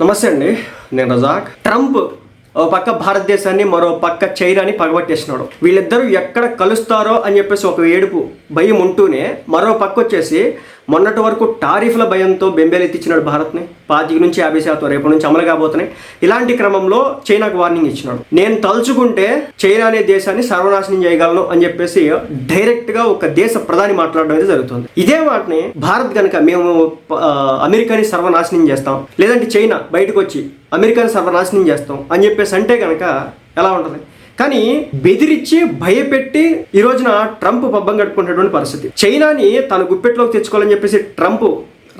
నమస్తే అండి నేను రజాక్. ట్రంప్ ఓ పక్క భారతదేశాన్ని మరో పక్క చైనాని పగబట్టేసినాడు. వీళ్ళిద్దరూ ఎక్కడ కలుస్తారో అని చెప్పేసి ఒక ఏడుపు భయం ఉంటూనే మరో పక్క వచ్చేసి మొన్నటి వరకు టారిఫ్ల భయంతో బెంబేలెత్తిచ్చినాడు భారత్ని. పాతిక నుంచి యాభై శాతం రేపు నుంచి అమలు కాబోతున్నాయి. ఇలాంటి క్రమంలో చైనాకు వార్నింగ్ ఇచ్చినాడు. నేను తలుచుకుంటే చైనా అనే దేశాన్ని సర్వనాశనం చేయగలను అని చెప్పేసి డైరెక్ట్గా ఒక దేశ ప్రధాని మాట్లాడడం అయితే జరుగుతుంది. ఇదే వాటిని భారత్ కనుక మేము అమెరికాని సర్వనాశనం చేస్తాం. లేదంటే చైనా బయటకు వచ్చి అమెరికాని సర్వనాశనం చేస్తాం అని చెప్పేసి అంటే కనుక ఎలా ఉంటుంది? కానీ బెదిరించి భయపెట్టి ఈ రోజున ట్రంప్ పబ్బం గడుపుకుంటున్నటువంటి పరిస్థితి. చైనాని తన గుప్పెట్లోకి తెచ్చుకోవాలని చెప్పేసి ట్రంప్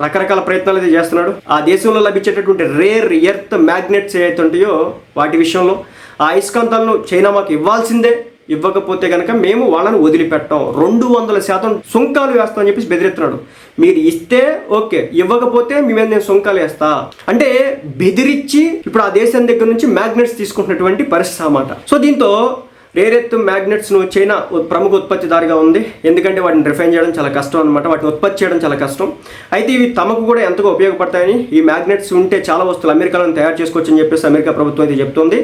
రకరకాల ప్రయత్నాలు అయితే చేస్తున్నాడు. ఆ దేశంలో లభించేటటువంటి రేర్ ఎర్త్ మ్యాగ్నెట్స్ ఏవైతే ఉంటాయో వాటి విషయంలో ఆ అయస్కాంతాలను చైనా మాకు ఇవ్వాల్సిందే. ఇవ్వకపోతే కనుక మేము వాళ్ళని వదిలిపెట్టాం. రెండు వందల శాతం సుంకాలు వేస్తామని చెప్పేసి బెదిరిస్తున్నాడు మీరు ఇస్తే ఓకే ఇవ్వకపోతే మీ మీద నేను సుంకాలు వేస్తా. అంటే బెదిరించి ఇప్పుడు ఆ దేశం దగ్గర నుంచి మ్యాగ్నెట్స్ తీసుకుంటున్నటువంటి పరిస్థితి అన్నమాట. సో దీంతో రేరెత్ మ్యాగ్నెట్స్ను చైనా ప్రముఖ ఉత్పత్తిదారుగా ఉంది. ఎందుకంటే వాటిని రిఫైన్ చేయడం చాలా కష్టం అనమాట వాటిని ఉత్పత్తి చేయడం చాలా కష్టం. అయితే ఇవి తమకు కూడా ఎంతగా ఉపయోగపడతాయని ఈ మ్యాగ్నెట్స్ ఉంటే చాలా వస్తువులు అమెరికాలో తయారు చేసుకోవచ్చు అని చెప్పేసి అమెరికా ప్రభుత్వం అయితే చెప్తుంది.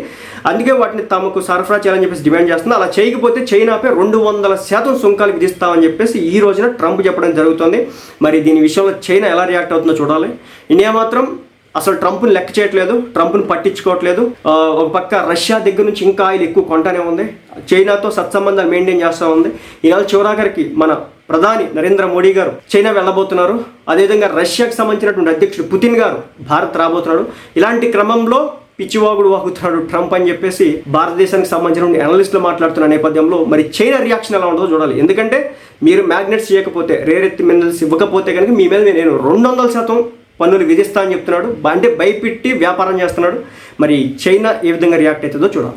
అందుకే వాటిని తమకు సరఫరా చేయాలని చెప్పేసి డిమాండ్ చేస్తుంది. అలా చేయకపోతే చైనాపై రెండు వందల శాతం సుంకాలు విధిస్తామని చెప్పేసి ఈ రోజున ట్రంప్ చెప్పడం జరుగుతుంది. మరి దీని విషయంలో చైనా ఎలా రియాక్ట్ అవుతుందో చూడాలి. ఇండియా మాత్రం అసలు ట్రంప్ని లెక్క చేయట్లేదు ట్రంప్ని పట్టించుకోవట్లేదు. ఒక పక్క రష్యా దగ్గర నుంచి ఇంకా ఆయిల్ ఎక్కువ కొంటానే ఉంది. చైనాతో సత్సంబంధాలు మెయింటైన్ చేస్తూ ఉంది. ఈనాడు చివరాఖరికి మన ప్రధాని నరేంద్ర మోడీ గారు చైనా వెళ్ళబోతున్నారు. అదేవిధంగా రష్యాకు సంబంధించినటువంటి అధ్యక్షుడు పుతిన్ గారు భారత్ రాబోతున్నాడు. ఇలాంటి క్రమంలో పిచ్చివాగుడు వాగుతున్నాడు ట్రంప్ అని చెప్పేసి భారతదేశానికి సంబంధించిన అనలిస్టులు మాట్లాడుతున్న నేపథ్యంలో మరి చైనా రియాక్షన్ ఎలా ఉంటుందో చూడాలి. ఎందుకంటే మీరు మ్యాగ్నెట్స్ చేయకపోతే రేరెత్తి మినరల్స్ ఇవ్వకపోతే కనుక మీ మీద నేను రెండు వందల శాతం పన్నులు విధిస్తా అని చెప్తున్నాడు. అంటే భయపెట్టి వ్యాపారం చేస్తున్నాడు. మరి చైనా ఏ విధంగా రియాక్ట్ అవుతుందో చూడాలి.